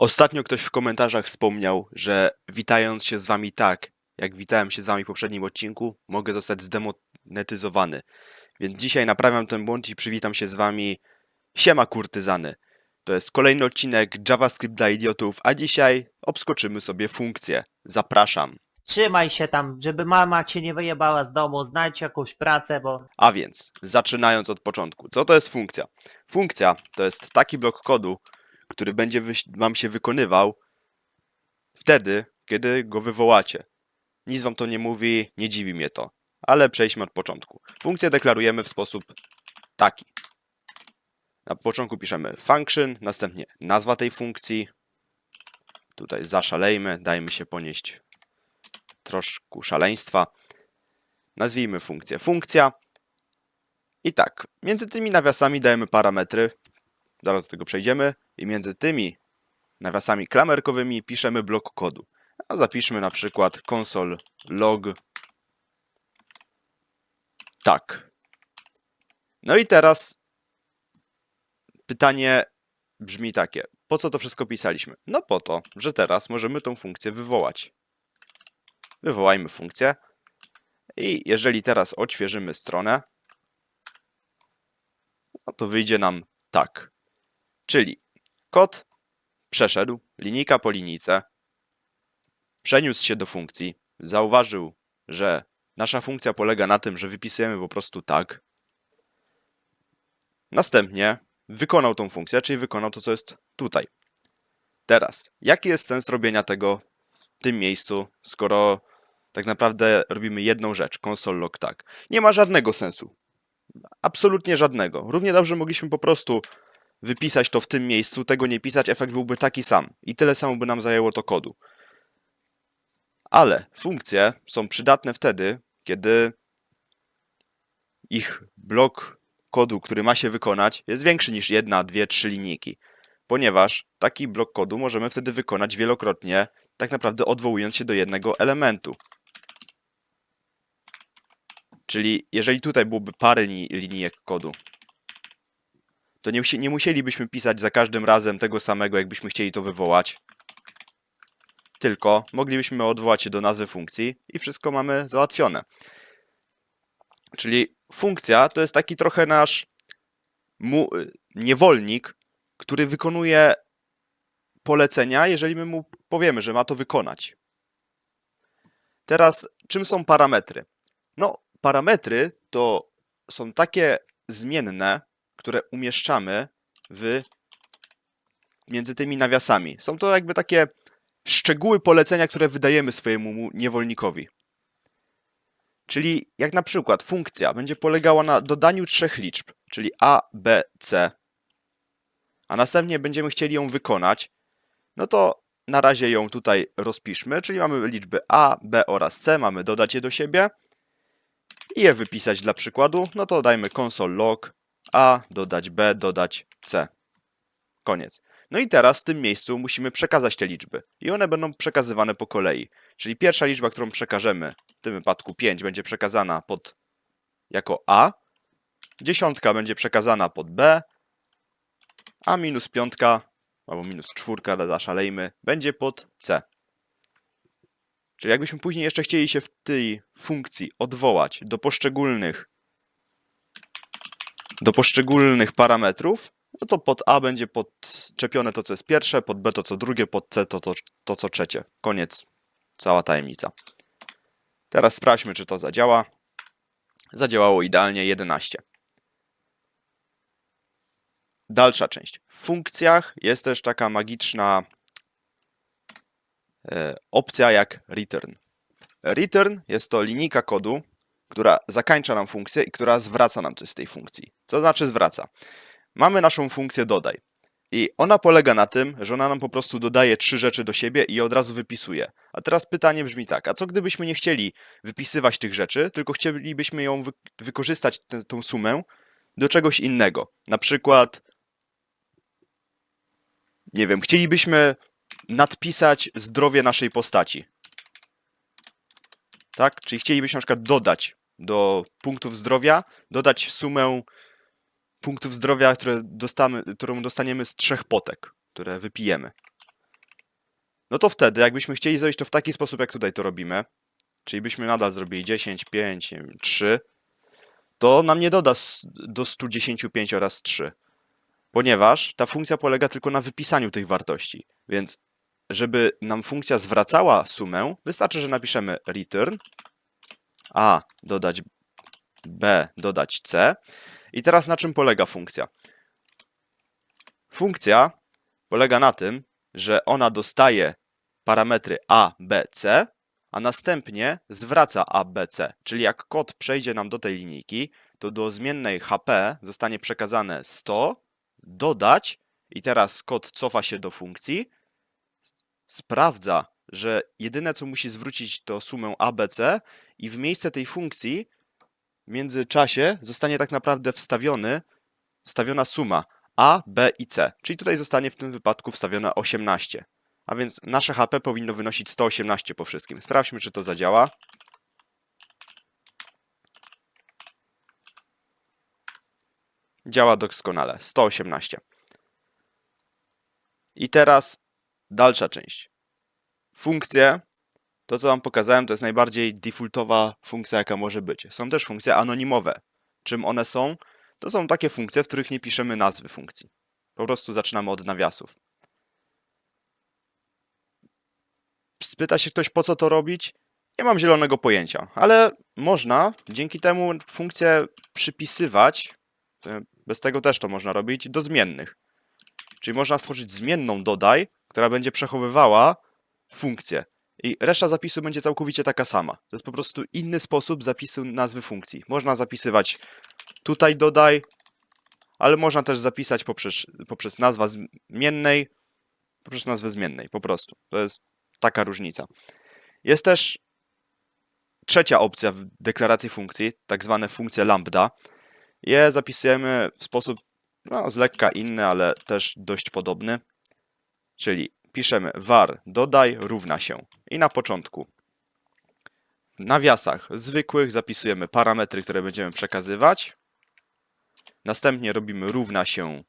Ostatnio ktoś w komentarzach wspomniał, że witając się z wami tak, jak witałem się z wami w poprzednim odcinku, mogę zostać zdemonetyzowany. Więc dzisiaj naprawiam ten błąd i przywitam się z wami. Siema kurtyzany. To jest kolejny odcinek JavaScript dla idiotów, a dzisiaj obskoczymy sobie funkcję. Zapraszam. Trzymaj się tam, żeby mama cię nie wyjebała z domu, znajdź jakąś pracę, bo... A więc, zaczynając od początku, co to jest funkcja? Funkcja to jest taki blok kodu, który będzie wam się wykonywał wtedy, kiedy go wywołacie. Nic wam to nie mówi, nie dziwi mnie to, ale przejdźmy od początku. Funkcję deklarujemy w sposób taki. Na początku piszemy function, następnie nazwa tej funkcji. Tutaj zaszalejmy, dajmy się ponieść troszkę szaleństwa. Nazwijmy funkcję funkcja. I tak, między tymi nawiasami dajemy parametry. Zaraz do tego przejdziemy. I między tymi nawiasami klamerkowymi piszemy blok kodu. A zapiszmy na przykład console log tak. No i teraz pytanie brzmi takie. Po co to wszystko pisaliśmy? No po to, że teraz możemy tą funkcję wywołać. Wywołajmy funkcję. I jeżeli teraz odświeżymy stronę, no to wyjdzie nam tak. Czyli kod przeszedł linijka po linijce, przeniósł się do funkcji, zauważył, że nasza funkcja polega na tym, że wypisujemy po prostu tak. Następnie wykonał tą funkcję, czyli wykonał to, co jest tutaj. Teraz, jaki jest sens robienia tego w tym miejscu, skoro tak naprawdę robimy jedną rzecz, console log tak. Nie ma żadnego sensu. Absolutnie żadnego. Równie dobrze mogliśmy po prostu wypisać to w tym miejscu, tego nie pisać, efekt byłby taki sam. I tyle samo by nam zajęło to kodu. Ale funkcje są przydatne wtedy, kiedy ich blok kodu, który ma się wykonać, jest większy niż jedna, dwie, trzy linijki. Ponieważ taki blok kodu możemy wtedy wykonać wielokrotnie, tak naprawdę odwołując się do jednego elementu. Czyli jeżeli tutaj byłoby parę li- linijek kodu, to nie, nie musielibyśmy pisać za każdym razem tego samego, jakbyśmy chcieli to wywołać. Tylko moglibyśmy odwołać się do nazwy funkcji i wszystko mamy załatwione. Czyli funkcja to jest taki trochę nasz niewolnik, który wykonuje polecenia, jeżeli my mu powiemy, że ma to wykonać. Teraz, czym są parametry? No, parametry to są takie zmienne, które umieszczamy w między tymi nawiasami. Są to jakby takie szczegóły polecenia, które wydajemy swojemu mu- niewolnikowi. Czyli jak na przykład funkcja będzie polegała na dodaniu trzech liczb, czyli a, b, c, a następnie będziemy chcieli ją wykonać, no to na razie ją tutaj rozpiszmy, czyli mamy liczby a, b oraz c, mamy dodać je do siebie i je wypisać dla przykładu, no to dajmy console log a, dodać b, dodać c. Koniec. No i teraz w tym miejscu musimy przekazać te liczby i one będą przekazywane po kolei. Czyli pierwsza liczba, którą przekażemy, w tym wypadku 5, będzie przekazana pod jako a, dziesiątka będzie przekazana pod b, a minus piątka, albo minus czwórka, zaszalejmy, będzie pod c. Czyli jakbyśmy później jeszcze chcieli się w tej funkcji odwołać do poszczególnych do poszczególnych parametrów, no to pod A będzie podczepione to, co jest pierwsze, pod B to, co drugie, pod C to, to, to co trzecie. Koniec. Cała tajemnica. Teraz sprawdźmy, czy to zadziała. Zadziałało idealnie 11. Dalsza część. W funkcjach jest też taka magiczna e, opcja jak return. Return jest to linijka kodu, która zakańcza nam funkcję i która zwraca nam coś z tej funkcji. Co znaczy zwraca? Mamy naszą funkcję dodaj. I ona polega na tym, że ona nam po prostu dodaje trzy rzeczy do siebie i je od razu wypisuje. A teraz pytanie brzmi tak, a co gdybyśmy nie chcieli wypisywać tych rzeczy, tylko chcielibyśmy ją wy wykorzystać, tę tą sumę, do czegoś innego. Na przykład, nie wiem, chcielibyśmy nadpisać zdrowie naszej postaci. Tak? Czyli chcielibyśmy na przykład dodać do punktów zdrowia, dodać sumę punktów zdrowia, które dostamy, którą dostaniemy z trzech potek, które wypijemy. no to wtedy, jakbyśmy chcieli zrobić to w taki sposób, jak tutaj to robimy, czyli byśmy nadal zrobili 10, 5, nie wiem, 3, to nam nie doda do 115 oraz 3, ponieważ ta funkcja polega tylko na wypisaniu tych wartości. Więc żeby nam funkcja zwracała sumę, wystarczy, że napiszemy return a dodać b dodać c. I teraz na czym polega funkcja? Funkcja polega na tym, że ona dostaje parametry a, b, c, a następnie zwraca a, b, c. Czyli jak kod przejdzie nam do tej linijki, to do zmiennej HP zostanie przekazane 100, dodać i teraz kod cofa się do funkcji, sprawdza, że jedyne co musi zwrócić to sumę ABC i w miejsce tej funkcji w międzyczasie zostanie tak naprawdę wstawiony, wstawiona suma A, B i C. Czyli tutaj zostanie w tym wypadku wstawione 18. A więc nasze HP powinno wynosić 118 po wszystkim. Sprawdźmy, czy to zadziała. Działa doskonale. 118. I teraz dalsza część. Funkcje, to co wam pokazałem, to jest najbardziej defaultowa funkcja, jaka może być. Są też funkcje anonimowe. Czym one są? To są takie funkcje, w których nie piszemy nazwy funkcji. Po prostu zaczynamy od nawiasów. Spyta się ktoś, po co to robić? Nie mam zielonego pojęcia, ale można dzięki temu funkcję przypisywać, bez tego też to można robić, do zmiennych. Czyli można stworzyć zmienną dodaj, która będzie przechowywała funkcję. I reszta zapisu będzie całkowicie taka sama. To jest po prostu inny sposób zapisu nazwy funkcji. Można zapisywać tutaj dodaj, ale można też zapisać poprzez, poprzez nazwa zmiennej, poprzez nazwę zmiennej, po prostu. To jest taka różnica. Jest też trzecia opcja w deklaracji funkcji, tak zwane funkcje lambda. Je zapisujemy w sposób no, z lekka inny, ale też dość podobny. Czyli piszemy var dodaj równa się i na początku w nawiasach zwykłych zapisujemy parametry, które będziemy przekazywać. Następnie robimy równa się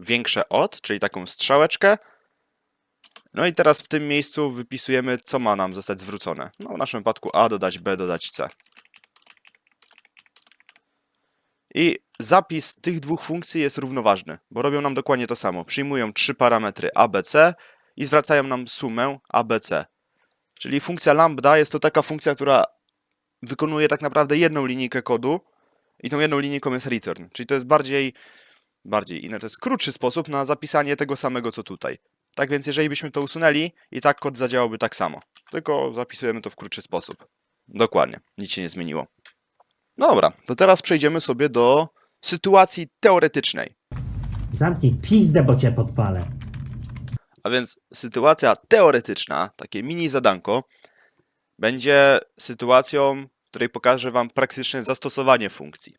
większe od, czyli taką strzałeczkę. No i teraz w tym miejscu wypisujemy, co ma nam zostać zwrócone. No w naszym wypadku A dodać B dodać C. I zapis tych dwóch funkcji jest równoważny, bo robią nam dokładnie to samo. Przyjmują trzy parametry A, B, C i zwracają nam sumę ABC. Czyli funkcja lambda jest to taka funkcja, która wykonuje tak naprawdę jedną linijkę kodu i tą jedną linijką jest return. Czyli to jest bardziej, bardziej inny, to jest krótszy sposób na zapisanie tego samego co tutaj. Tak więc jeżeli byśmy to usunęli i tak kod zadziałałby tak samo. Tylko zapisujemy to w krótszy sposób. Dokładnie, nic się nie zmieniło. Dobra, to teraz przejdziemy sobie do sytuacji teoretycznej. Zamknij pizdę, bo cię podpalę. A więc sytuacja teoretyczna, takie mini zadanko, będzie sytuacją, w której pokażę Wam praktyczne zastosowanie funkcji.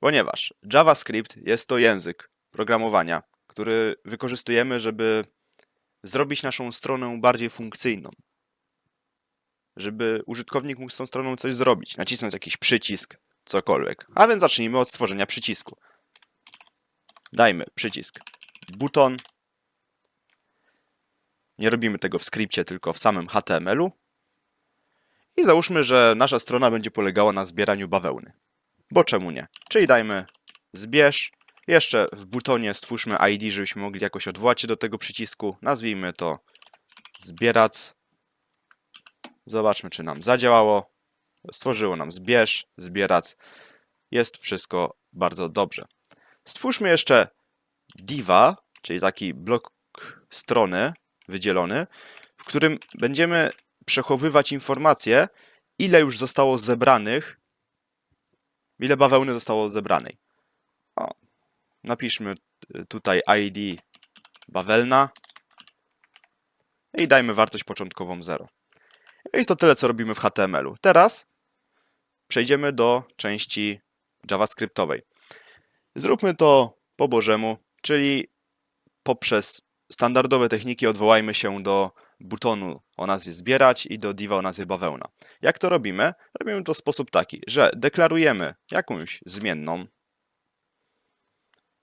Ponieważ JavaScript jest to język programowania, który wykorzystujemy, żeby zrobić naszą stronę bardziej funkcyjną. Żeby użytkownik mógł z tą stroną coś zrobić, nacisnąć jakiś przycisk, cokolwiek. A więc zacznijmy od stworzenia przycisku. Dajmy przycisk buton, nie robimy tego w skrypcie, tylko w samym HTML-u. I załóżmy, że nasza strona będzie polegała na zbieraniu bawełny. Bo czemu nie? Czyli dajmy zbierz. Jeszcze w butonie stwórzmy ID, żebyśmy mogli jakoś odwołać się do tego przycisku. Nazwijmy to zbierac. Zobaczmy, czy nam zadziałało. Stworzyło nam zbierz, zbierac. Jest wszystko bardzo dobrze. Stwórzmy jeszcze diva, czyli taki blok strony, wydzielony, w którym będziemy przechowywać informacje, ile już zostało zebranych, ile bawełny zostało zebranej. O, napiszmy tutaj ID bawełna i dajmy wartość początkową 0. I to tyle, co robimy w HTML-u. Teraz przejdziemy do części JavaScriptowej. Zróbmy to po Bożemu, czyli poprzez standardowe techniki odwołajmy się do butonu o nazwie zbierać i do diva o nazwie bawełna. Jak to robimy? Robimy to w sposób taki, że deklarujemy jakąś zmienną,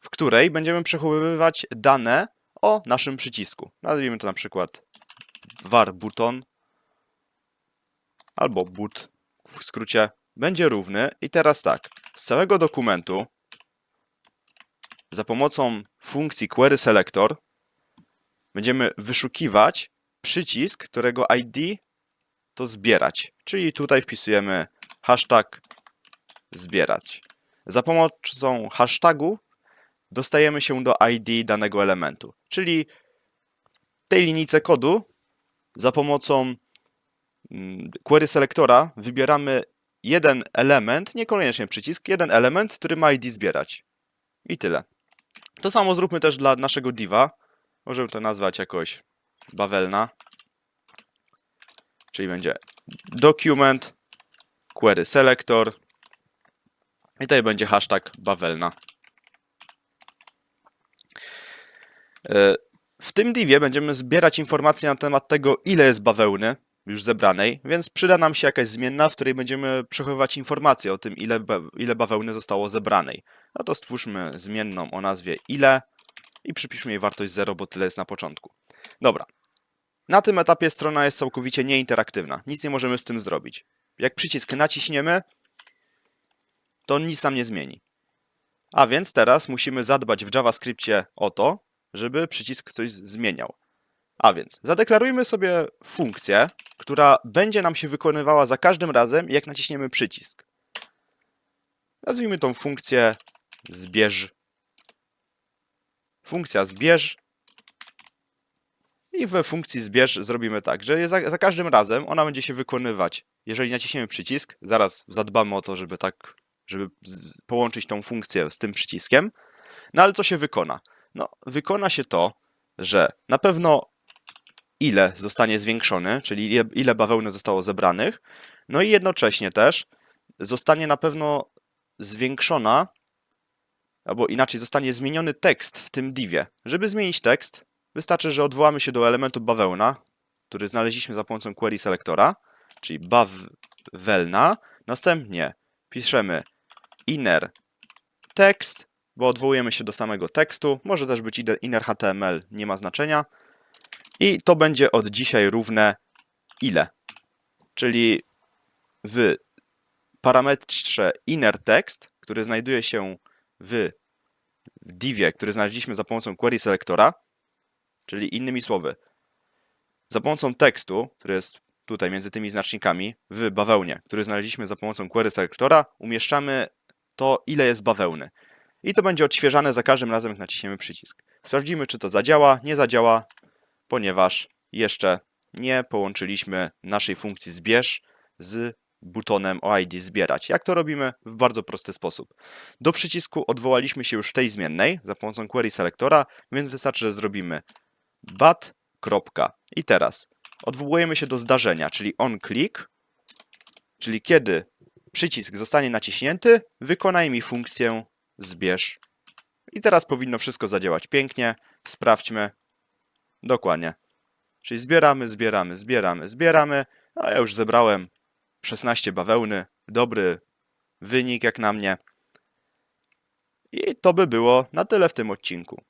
w której będziemy przechowywać dane o naszym przycisku. Nazwijmy to na przykład var button albo but w skrócie będzie równy i teraz tak, z całego dokumentu za pomocą funkcji query selector będziemy wyszukiwać przycisk, którego ID to zbierać. Czyli tutaj wpisujemy hashtag zbierać. Za pomocą hashtagu dostajemy się do ID danego elementu. Czyli tej linijce kodu za pomocą mm, query selectora wybieramy jeden element, niekoniecznie przycisk, jeden element, który ma ID zbierać. I tyle. To samo zróbmy też dla naszego diva. Możemy to nazwać jakoś bawelna. Czyli będzie document, query selector i tutaj będzie hashtag bawelna. E, W tym divie będziemy zbierać informacje na temat tego, ile jest bawełny już zebranej, więc przyda nam się jakaś zmienna, w której będziemy przechowywać informacje o tym, ile, ile bawełny zostało zebranej. No to stwórzmy zmienną o nazwie ile i przypiszmy jej wartość 0, bo tyle jest na początku. Dobra. Na tym etapie strona jest całkowicie nieinteraktywna. Nic nie możemy z tym zrobić. Jak przycisk naciśniemy, to nic nam nie zmieni. A więc teraz musimy zadbać w JavaScriptie o to, żeby przycisk coś zmieniał. A więc zadeklarujmy sobie funkcję, która będzie nam się wykonywała za każdym razem, jak naciśniemy przycisk. Nazwijmy tą funkcję zbierz. Funkcja zbierz. I we funkcji zbierz zrobimy tak, że za, za każdym razem ona będzie się wykonywać. Jeżeli naciśniemy przycisk, zaraz zadbamy o to, żeby tak, żeby połączyć tą funkcję z tym przyciskiem. No ale co się wykona? No, wykona się to, że na pewno ile zostanie zwiększony, czyli ile, ile bawełny zostało zebranych, no i jednocześnie też zostanie na pewno zwiększona, albo inaczej zostanie zmieniony tekst w tym divie. Żeby zmienić tekst, wystarczy, że odwołamy się do elementu bawełna, który znaleźliśmy za pomocą query selectora, czyli bawełna. Następnie piszemy inner text, bo odwołujemy się do samego tekstu. Może też być inner- HTML, nie ma znaczenia. I to będzie od dzisiaj równe ile. Czyli w parametrze inner text, który znajduje się w divie, który znaleźliśmy za pomocą query selectora, czyli innymi słowy, za pomocą tekstu, który jest tutaj między tymi znacznikami, w bawełnie, który znaleźliśmy za pomocą query selectora, umieszczamy to, ile jest bawełny. I to będzie odświeżane za każdym razem, jak naciśniemy przycisk. Sprawdzimy, czy to zadziała. Nie zadziała, ponieważ jeszcze nie połączyliśmy naszej funkcji zbierz z butonem o ID zbierać. Jak to robimy? W bardzo prosty sposób. Do przycisku odwołaliśmy się już w tej zmiennej za pomocą query selectora, więc wystarczy, że zrobimy bat. I teraz odwołujemy się do zdarzenia, czyli on click, czyli kiedy przycisk zostanie naciśnięty, wykonaj mi funkcję zbierz. I teraz powinno wszystko zadziałać pięknie. Sprawdźmy. Dokładnie. Czyli zbieramy, zbieramy, zbieramy, zbieramy. A ja już zebrałem 16 bawełny. Dobry wynik jak na mnie. I to by było na tyle w tym odcinku.